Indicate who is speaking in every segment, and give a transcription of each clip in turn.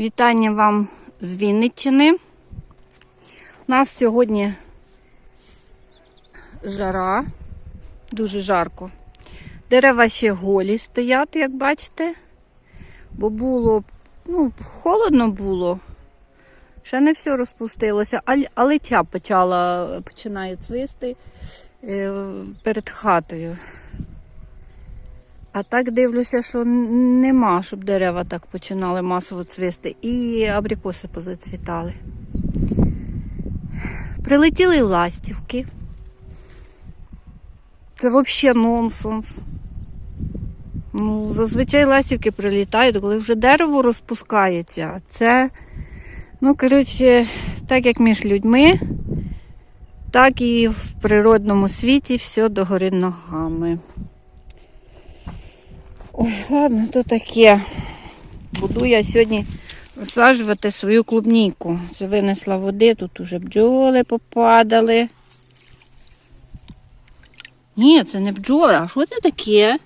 Speaker 1: Вітання вам з Вінниччини. У нас сьогодні жара, дуже жарко. Дерева ще голі стоять, як бачите, бо було, ну, холодно було. Ще не все розпустилося, а, лича почала, починає цвисти е, перед хатою. А так дивлюся, що нема, щоб дерева так починали масово цвісти. І абрикоси позацвітали. Прилетіли ластівки. Це взагалі нонсенс. Ну, зазвичай ластівки прилітають, коли вже дерево розпускається. Це, ну, коротше, так як між людьми, так і в природному світі все догори ногами. Ой, ладно, то таке. Буду я сьогодні висаджувати свою клубніку. Вже винесла води, тут уже бджоли попадали. Ні, це не бджоли, а що це таке?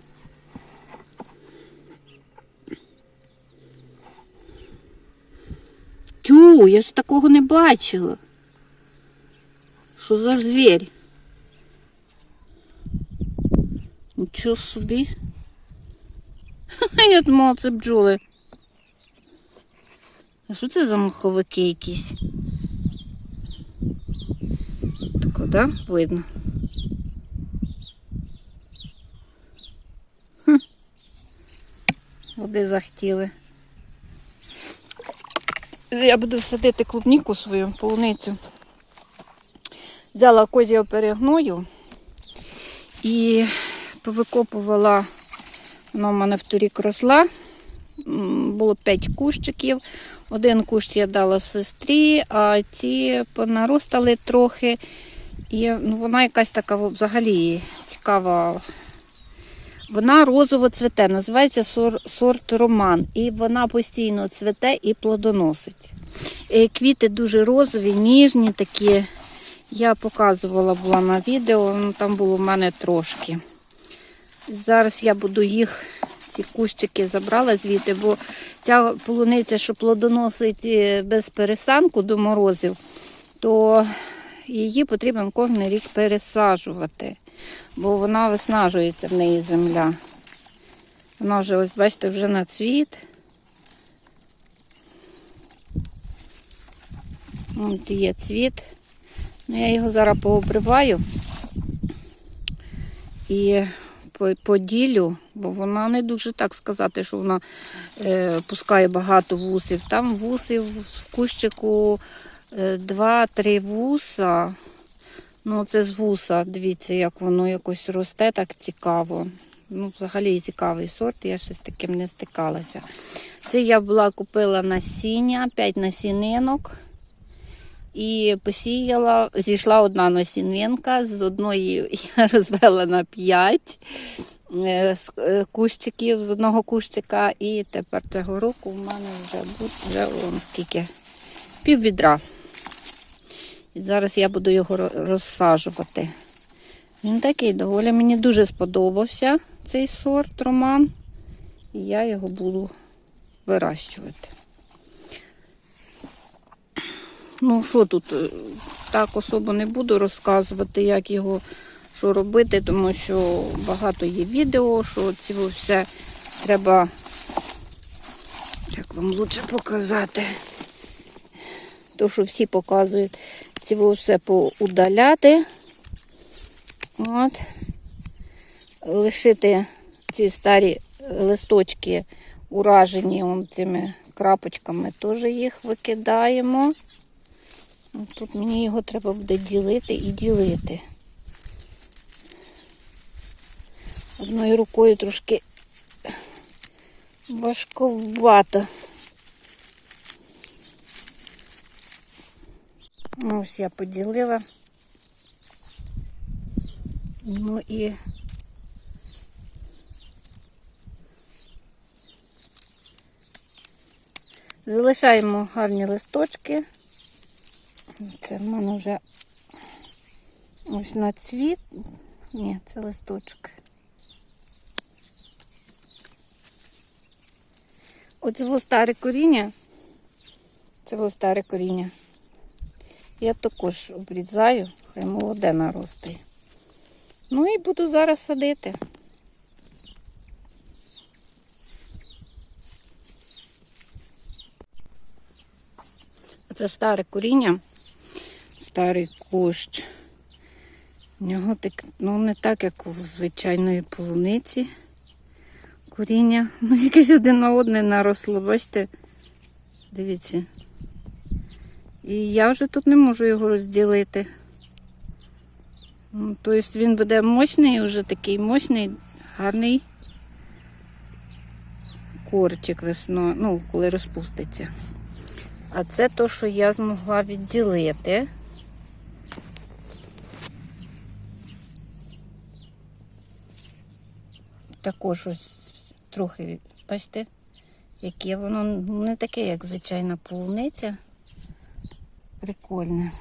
Speaker 1: Тю, я ж такого не бачила. Що за звір? Нічого собі. Я думала, це бджоли. А що це за маховики якісь? Так, да? Видно. Хм. Води захотіли. Я буду садити клубніку свою полуницю. Взяла козього перегною і повикопувала вона в мене в торік росла. Було 5 кущиків. Один кущ я дала сестрі, а ці понаростали трохи. І ну, вона якась така взагалі цікава. Вона розово цвете, називається сор- сорт Роман. І вона постійно цвете і плодоносить. Е, Квіти дуже розові, ніжні такі. Я показувала була на відео, ну, там було в мене трошки. Зараз я буду їх, ці кущики забрала звідти, бо ця полуниця, що плодоносить е, без пересанку до морозів, то її потрібно кожен рік пересаджувати, бо вона виснажується в неї земля. Вона вже, ось бачите, вже на цвіт. От є цвіт. Ну, я його зараз пообриваю і поділю, бо вона не дуже так сказати, що вона е, пускає багато вусів. Там вусів в кущику е, два-три вуса. Ну, це з вуса. Дивіться, як воно якось росте так цікаво. Ну, взагалі цікавий сорт, я ще з таким не стикалася. Це я була купила насіння, 5 насінинок. І посіяла, зійшла одна насінинка, з одної я розвела на 5 кущиків з одного кущика. І тепер цього року в мене вже буде вже он скільки пів відра. І зараз я буду його ро- розсаджувати. Він такий доволі мені дуже сподобався цей сорт роман. І я його буду вирощувати. Ну, що тут, е, так особо не буду розказувати, як його що робити, тому що багато є відео, що ці все треба, як вам лучше показати, то, що всі показують, ці все поудаляти. От. Лишити ці старі листочки уражені цими крапочками, теж їх викидаємо. Ну, Тут мені його треба буде ділити і ділити. Одною рукою трошки важковато. Ну, ось я поділила. Ну і залишаємо гарні листочки. Це в мене вже ось на цвіт. Ні, це листочок. Оце старе коріння Це старе коріння. Я також обрізаю, хай молоде наростає. Ну і буду зараз садити. Це старе коріння, старий кущ. У нього так, ну, не так, як у звичайної полуниці. Коріння. Ну, якесь один на одне наросло, бачите? Дивіться. І я вже тут не можу його розділити. Ну, Тобто він буде мощний, вже такий мощний, гарний корчик весною, ну, коли розпуститься. А це то, що я змогла відділити. Також ось трохи, бачите, яке воно не таке, як звичайна полуниця. Прикольне.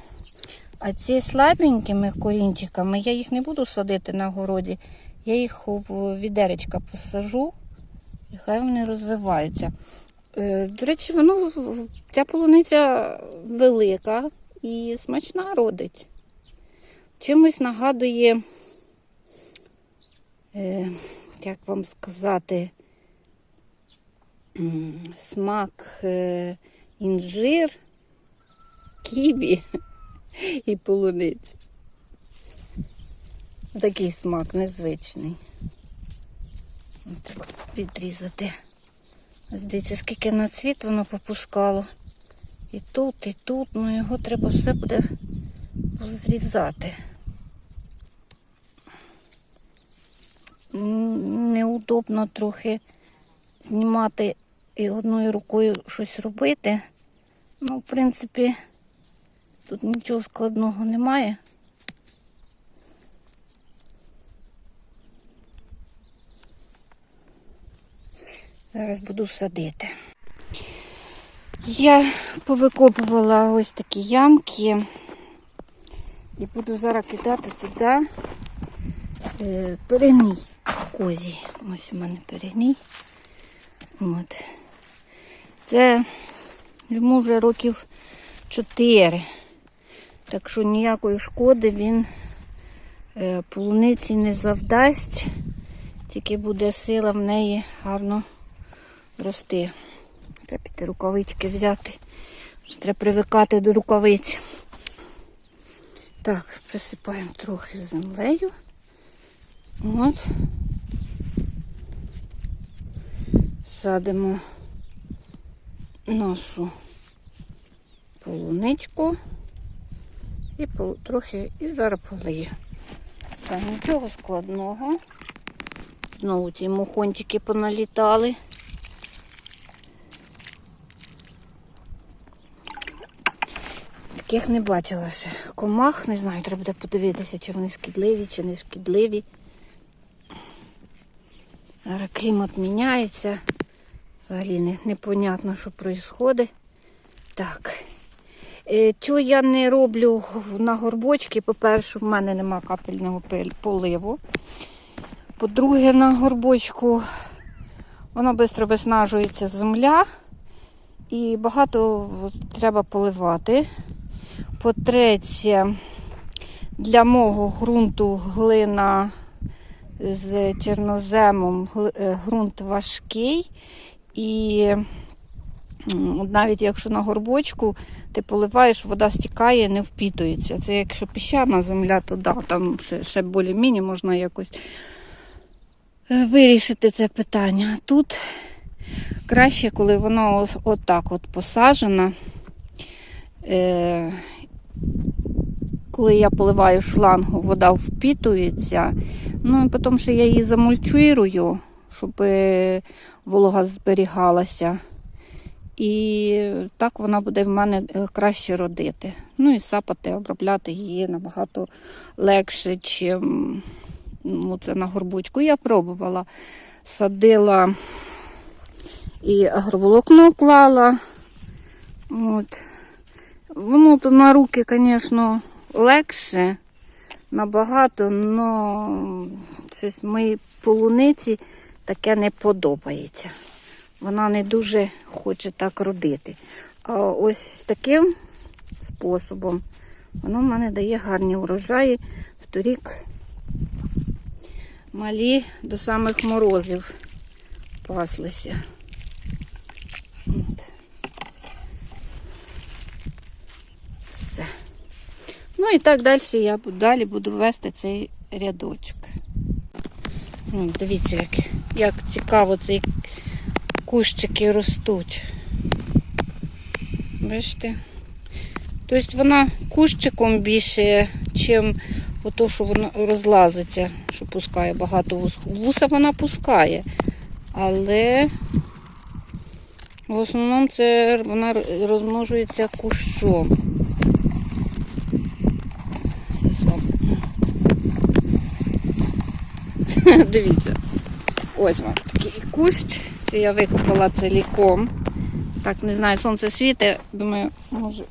Speaker 1: А ці слабенькими корінчиками, я їх не буду садити на городі, я їх в відеречка посажу, і хай вони розвиваються. Е, До речі, воно ця полуниця велика і смачна родить. Чимось нагадує, е, як вам сказати, смак е, інжир, ківі і полуниці. Такий смак незвичний. Треба відрізати. Ось Дивіться, скільки на цвіт воно попускало. І тут, і тут, ну його треба все буде позрізати. Неудобно трохи знімати і одною рукою щось робити. Ну, в принципі, тут нічого складного немає. Зараз буду садити. Я повикопувала ось такі ямки і буду зараз кидати туди перегній козі. Ось у мене перегній. От. Це йому вже років 4. Так що ніякої шкоди він е, полуниці не завдасть, тільки буде сила в неї гарно рости. Треба піти рукавички взяти. Треба привикати до рукавиць. Так, присипаємо трохи землею. От. Садимо нашу полуничку і трохи і зараз полию. Так, нічого складного. Знову ці мухончики поналітали. Таких не бачила ще. Комах, не знаю, треба буде подивитися, чи вони шкідливі, чи не шкідливі. Зараз клімат міняється. Взагалі не, непонятно, що відбувається. Так. Е, Чого я не роблю на горбочки? По-перше, в мене нема капельного поливу. По-друге, на горбочку воно швидко виснажується земля і багато треба поливати. По-третє, для мого ґрунту глина з чорноземом е, ґрунт важкий. І навіть якщо на горбочку ти поливаєш, вода стікає, не впітується. Це якщо піщана земля, то да, там ще, ще більш-міні можна якось е, вирішити це питання. Тут краще, коли воно отак от посаджено. Е, коли я поливаю шлангу, вода впітується. Ну і потім ще я її замульчую, щоб е, волога зберігалася. І так вона буде в мене е, краще родити. Ну і сапати, обробляти її набагато легше, чим ну, це на горбучку. Я пробувала, садила і агроволокно клала. От. Воно на руки, звісно, легше набагато, але щось моїй полуниці таке не подобається. Вона не дуже хоче так родити. А ось таким способом воно в мене дає гарні урожаї. Вторік малі до самих морозів паслися. От. Все. Ну і так далі я далі буду вести цей рядочок. Дивіться, як, як цікаво ці кущики ростуть. Бачите? Тобто вона кущиком більше, чим ото, що воно розлазиться, що пускає багато вус. Вуса вона пускає. Але в основному це вона розмножується кущом. Зараз вам. Дивіться. Ось вам такий кущ. Це я викопала целіком. Так, не знаю, сонце світить. Думаю, може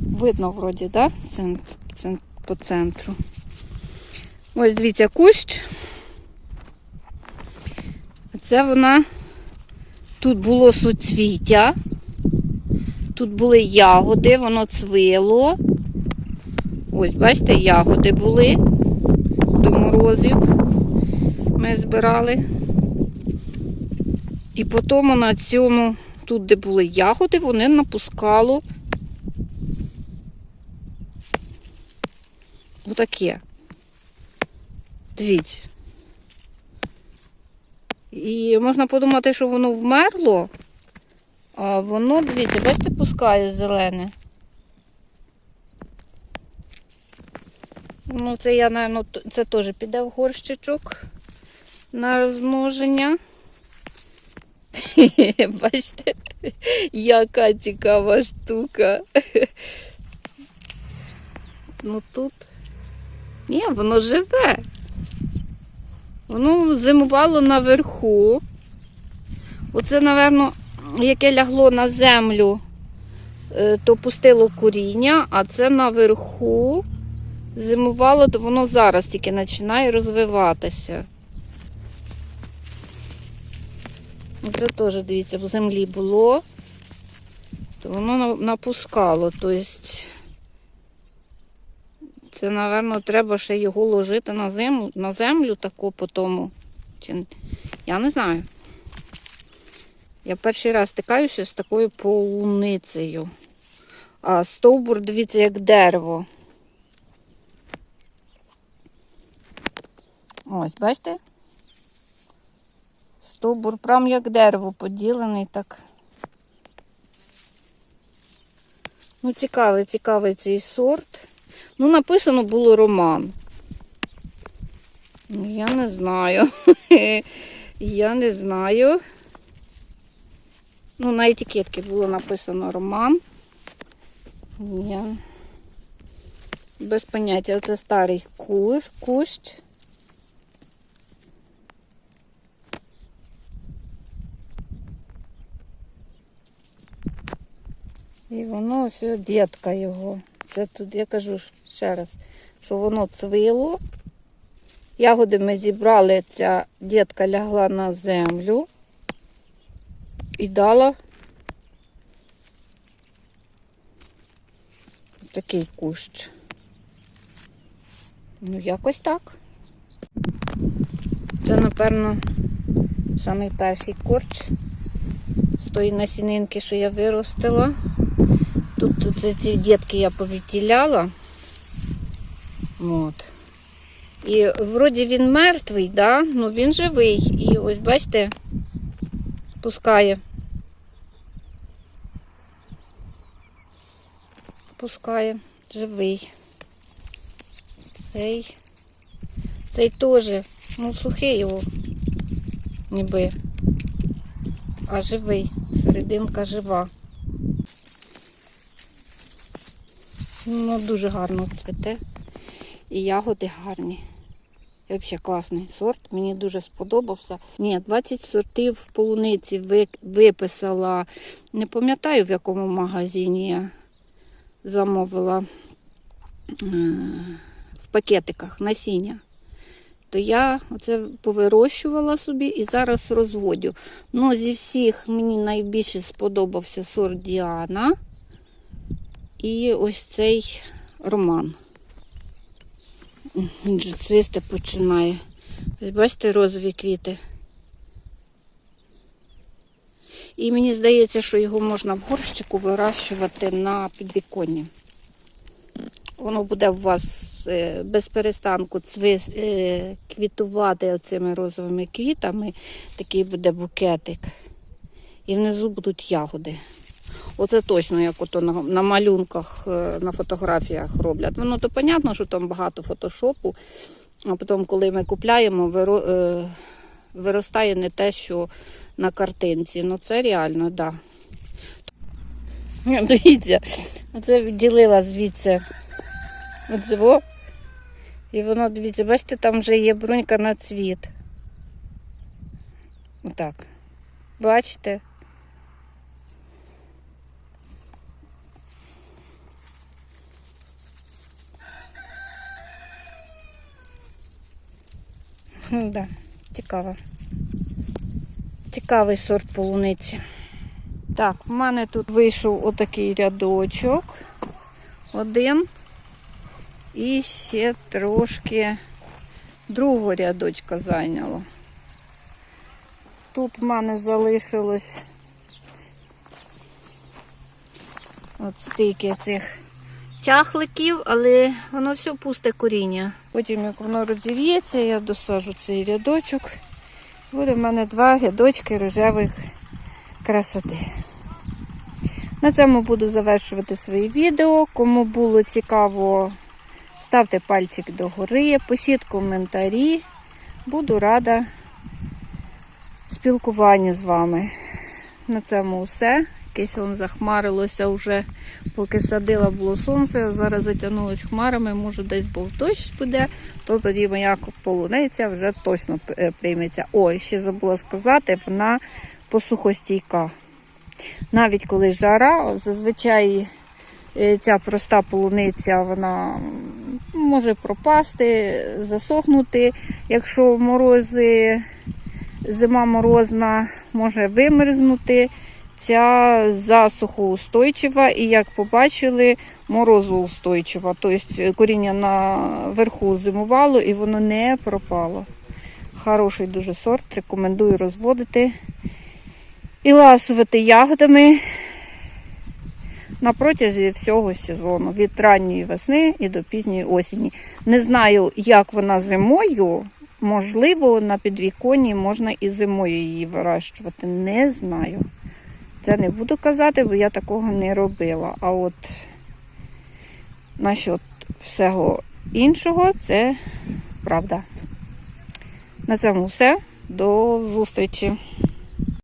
Speaker 1: видно вроді, да? Цент, цент, по центру. Ось дивіться, кущ. Це вона. Тут було суцвіття. Тут були ягоди, воно цвило. Ось, бачите, ягоди були до. Ми збирали. І потім на цьому, тут, де були ягоди, вони напускало отаке. Дивіться. І можна подумати, що воно вмерло, а воно, дивіться, бачите, пускає зелене. Ну, це я, напевно, це теж піде в горщичок на розмноження. Бачите, яка цікава штука. Ну тут. Ні, воно живе. Воно зимувало наверху. Оце, напевно, яке лягло на землю, е, то пустило коріння, а це наверху зимувало, то воно зараз тільки починає розвиватися. Це теж, дивіться, в землі було, то воно на- напускало. Тобто це, напевно, треба ще його ложити на землю, на землю таку по тому. Чи... Я не знаю. Я перший раз стикаюся з такою полуницею. А стовбур, дивіться, як дерево. Ось, бачите? Стовбур прям як дерево поділений так. Ну, цікавий, цікавий цей сорт. Ну, написано було роман. Ну, я не знаю. Я не знаю. Ну, на етикетці було написано роман. Я без поняття. Оце старий кущ. І воно ось дітка його. Це тут, я кажу ще раз, що воно цвило. Ягоди ми зібрали, ця дітка лягла на землю і дала такий кущ. Ну, якось так. Це, напевно, самий перший корч з тої насінинки, що я виростила. Тут, тут ці- дітки я повідділяла. От. І вроді він мертвий, да? ну він живий. І ось бачите, пускає. Пускає, живий. Цей. Цей теж, ну сухий його, ніби. А живий. Серединка жива. Ну, дуже гарно цвіте. І ягоди гарні. І взагалі класний сорт. Мені дуже сподобався. Ні, 20 сортів полуниці виписала. Не пам'ятаю, в якому магазині я замовила е, в пакетиках насіння. то я оце повирощувала собі і зараз розводю. Ну, зі всіх мені найбільше сподобався сорт Діана і ось цей роман. Він же цвісти починає. Ось бачите розові квіти. І мені здається, що його можна в горщику вирощувати на підвіконні. Воно буде у вас е, без перестанку цвис, е, квітувати оцими розовими квітами. Такий буде букетик. І внизу будуть ягоди. Оце точно, як ото на, на малюнках, е, на фотографіях роблять. Воно то понятно, що там багато фотошопу, а потім, коли ми купляємо, виро, е, виростає не те, що на картинці. Ну це реально, так. Да. Дивіться, оце відділила звідси от цього. І воно, дивіться, бачите, там вже є брунька на цвіт. Отак. Бачите? Да, цікаво. Цікавий сорт полуниці. Так, в мене тут вийшов отакий рядочок. Один. І ще трошки другого рядочка зайняло. Тут в мене залишилось от стільки цих чахликів, але воно все пусте коріння. Потім, як воно розів'ється, я досажу цей рядочок. Буде в мене два рядочки рожевих красоти. На цьому буду завершувати своє відео. Кому було цікаво, ставте пальчик догори, пишіть коментарі. Буду рада спілкуванню з вами. На цьому все. Якесь воно захмарилося вже, поки садила було сонце, зараз затягнулось хмарами, може десь був дощ буде, то тоді моя полуниця вже точно е, прийметься. Ой, ще забула сказати, вона посухостійка. Навіть коли жара, зазвичай е, ця проста полуниця вона може пропасти, засохнути. Якщо морози, зима морозна, може вимерзнути. Ця засухоустойчива і, як побачили, морозоустойчива. Тобто коріння наверху зимувало і воно не пропало. Хороший дуже сорт, рекомендую розводити і ласувати ягодами на протязі всього сезону, від ранньої весни і до пізньої осені. Не знаю, як вона зимою. Можливо, на підвіконні можна і зимою її вирощувати. Не знаю. Це не буду казати, бо я такого не робила. А от насчет всього іншого, це правда. На цьому все. До зустрічі!